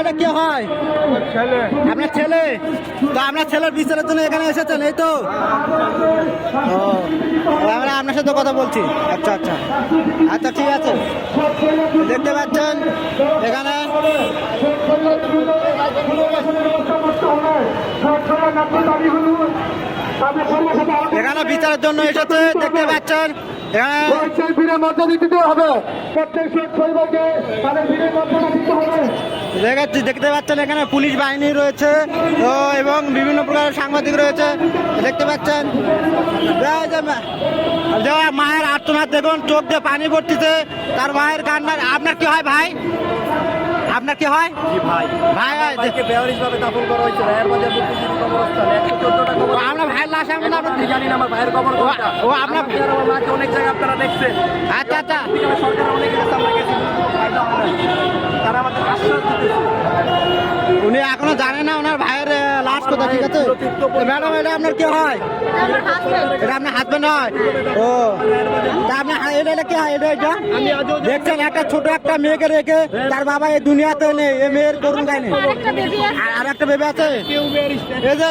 আপনার কে হয়? আপনার ছেলে? তো আপনার ছেলের বিচারের জন্য এখানে এসেছেন, এই তো? আমরা আপনার সাথে কথা বলছি। আচ্ছা আচ্ছা। আচ্ছা ঠিক আছে। দেখতে পাচ্ছেন, এখানে এখানে বিচারের জন্য এসেছে, দেখতে পাচ্ছেন সেই ভিড়ের মর্যাদা দিতে হবে। প্রত্যেক পরিবারকে তাদের ভিড়ের মর্যাদা দিতে হবে। দেখাচ্ছি দেখতে পাচ্ছেন এখানে পুলিশ বাহিনী রয়েছে ও এবং বিভিন্ন প্রকার সাংবাদিক রয়েছে দেখতে পাচ্ছেন। মায়ের আর্তনাদ দেখুন চোখ দিয়ে পানি পড়তেছে। তার মায়ের কান্না আপনার কি হয় ভাই? আপনার কি হয়? ভাই। ভাই যে- ভাইকে বেয়ারিশ ভাবে দাফন করা হয়েছে। রায়ের বাজার বুদ্ধিজীবী কবরস্থানে একশো কবর আমরা ভাইয়ের লাশ আমি না আপনি জানি না আমার ভাইয়ের কবর কোনটা? ও, আপনার- মাকে অনেক জায়গায় আপনারা দেখছেন। আচ্ছা আচ্ছা। সরকার অনেক গেছে আমরা গেছি ফায়দা হয় না। তারা আমাদের আশ্বাস দিতেছে উনি এখনও জানে না ওনার ভাইয়ের লাশ কোথায়, ঠিক আছে? ম্যাডাম, এটা আপনার কি হয়? এটা আপনার হাজবেন্ড হয়? ও, তা আপনার এটা এটা কে হয়? এটা এটা? দেখছেন, একটা ছোট একটা মেয়েকে রেখে তার বাবা এই দুনিয়াতে নেই, এ মেয়ের করুন আর একটা বেবি আছে? এই যে